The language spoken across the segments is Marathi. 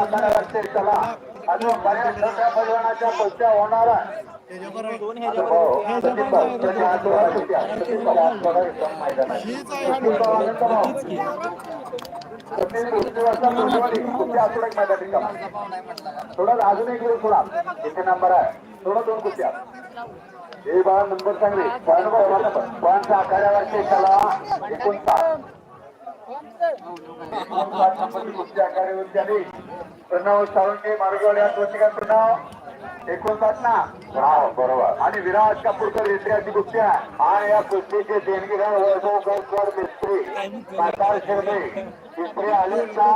आखाड्यावरचे बऱ्याच होणार आहे. थोडं अजून एक दिवस थोडा इथे नंबर आहे थोडं दोन कुस्त्या हे बाळा नंबर सांगली पॉईंटच्या आखाड्यावरचे चला एकूण सात एकोणसाठ नंबरची कुस्ती आखाड्यावरती आली प्रणव साळुंके मार्गवाड्या त्वचिका प्रणव एकोणसाठ ना हा बरोबर आणि विराज कापूरकर इतिहासी कुस्ती आहे आणि या कुस्तीचे देणगीदार वैभव गायकवाड मिस्त्री सातार शिर्डे मिस्त्री आले ना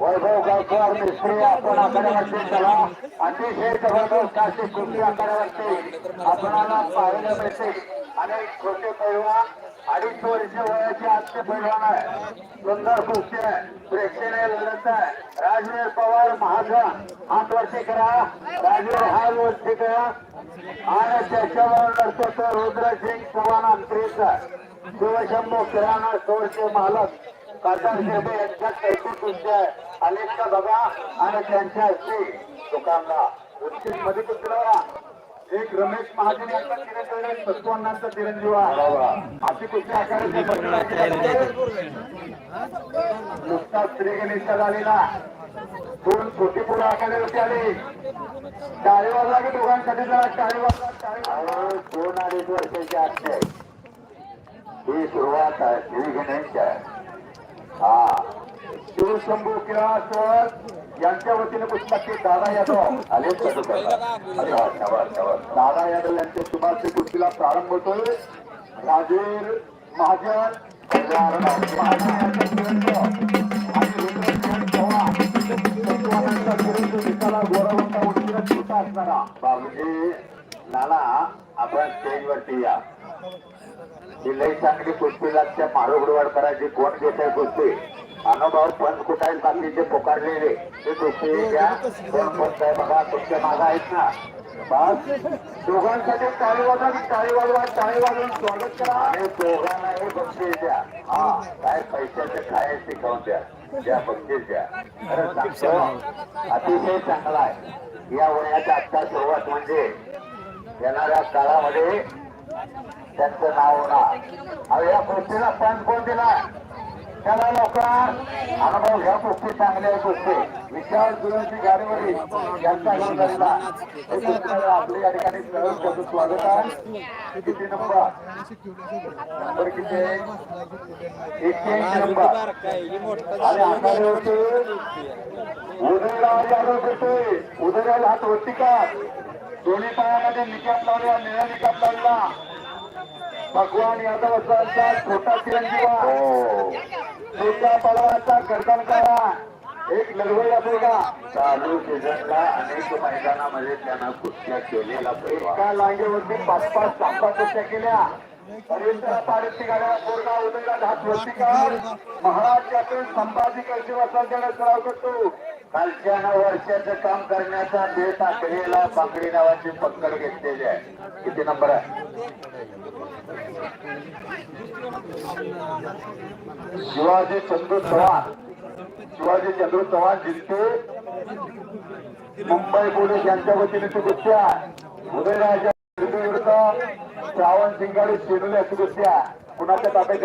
वैभव गायकवाड मिस्त्री आपण आकड्यावरती चला अतिशय जबरदस्त अशी कुस्ती आकड्यावरती आपणाला पाहायला मिळते अनेक छोटे पैलवान अडीच वर्ष वयाचे आजचे पैलवान आहे. सुंदर कुस्ती आहे. प्रेक्षणीय लढत आहे. राजवीर पवार महाजन हात वर्षी करा. राजवीर हात वर्षी करा. आणि त्याच्यावर लढतो तर रुद्रसिंग चव्हाण अंतरीचा शिवशंभू किराणा स्टोअरचे मालक कासार शेबे यांच्या कैसी कुस्ती आहे. अनेकदा बघा. आणि त्यांच्या हस्ते दुकानला. उच्चित मध्ये कुस्तीला एक रमेश महाजन यांचा चिरंजीव सत्वांनांचा चिरंजीव आहे. अशी कुस्ती आकाराची नुकताच श्री गणेशचा झालेला दोन छोटी पोरं आखाड्यावरती आले. टाळी वाजला की दोघांसाठी जरा टाळी वाजला दोन अडीच वर्षाची असते ही सुरुवात आहे श्री गणेश हा. शिवशंभू किंवा यांच्या वतीने पुस्तकाचे दादा यादव आले. दादा यादव यांच्या शुभार्थी कुस्तीला प्रारंभ होतोय. राजेर महाजन महाजन गोरावंता छोटा असणारा. बाबूजी नाना आपण स्टेजवरती या. ही लई चांगली कुस्ती लागते. मारोगडवाड करायची कोण घेत आहे कुस्ती अनुभव पंच कुठाय बाकीचे पुकारलेले ते कुस्ती घ्या कोण कोण काय बघा तुमच्या मागा आहेत ना. बस. दोघांसाठी टाळी वाजवा की टाळी वाजवा टाळी वाजवून स्वागत करा. आणि दोघांनाही बक्षीस द्या. हा काय पैशाचे काय शिकवून द्या. द्या बक्षीस द्या. अतिशय चांगला आहे. या वयाच्या आत्ता सुरुवात म्हणजे येणाऱ्या काळामध्ये त्यांचं नाव होणार. या गोष्टीला पण कोण दिला त्याला लवकर. अनुभव ह्या गोष्टी चांगल्या गोष्टी. विचार सुरंची गाडीवरील यांचा नाव झालेला हे आपल्या या ठिकाणी सहज त्याचं स्वागत आहे. किती नंबर? नंबर किती? एक्क्याऐंशी नंबर. आणि आघाडीवरती उदयराव यादव करतोय उदयराव हात होती का दोन्ही पायामध्ये निकाप लावल्या निळ्या निकाप लावला भगवान यादव असांचा छोटा चिरंजीवा. छोट्या पलवाचा गर्दन करा एक लढवई असेल का चालू सीझनला अनेक मैदानामध्ये त्यांना कुस्त्या केलेला एका लांगेवरती पाच पाच सहा पाच कुस्त्या केल्या. महाराज संभाजी कैसे वसांच्याकडे सराव करतो कालच्या नऊ वर्षाचं काम करण्याचा बेत आखलेला बांगडी नावाची पक्कड घेतलेली आहे. किती नंबर आहे? शिवाजी चंद्र चव्हाण. शिवाजी चंद्र चव्हाण जिंकते. मुंबई पोलीस यांच्या वतीने ती कुस्ती आहे उदयराजा विरुद्ध श्रावण सिंगाडी शिरले अशी कुस्ती आहे कुणाच्या ताब्यात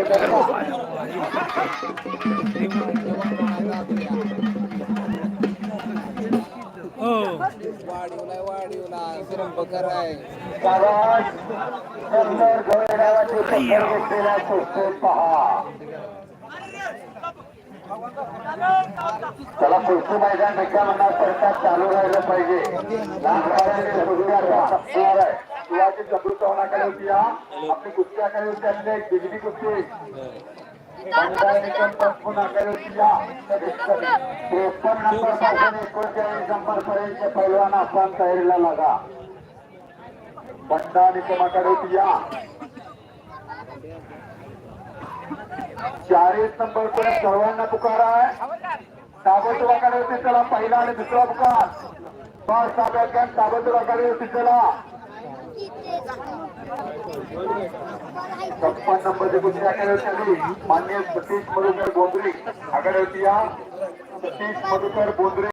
घेतलेला कुस्ती पहा त्याला पुढचं मैदान रिकामना करता चालू। राहिलं पाहिजे लहानपणाने रोजगार असणार आहे शिवाजी चतुर्थ चव्हाणाकडे होती या आपली कुस्त्याकडे होती आपली एक बिजली कुस्ती बंडाळ निकम पंचपुणाकडे होती या त्रेपन्न नंबरपासून एकोणचाळीस नंबर पर्यंत पैलवान आपण तयारीला लागा बंडा निकमाकडे होती? या. चाळीस नंबर पर्यंत सर्वांना पुकार आहे. ताबडतोबाकडे होते चला. पहिला आणि दुसरा पुकार. बस ताब्यात घ्या. ताबडतोबाकडे होती चला. छप्पन नंबरची कुस्ती आकडे होती मान्य सतीश मधुकर बोंद्रे आकडे होती या. सतीश मधुकर बोंद्रे.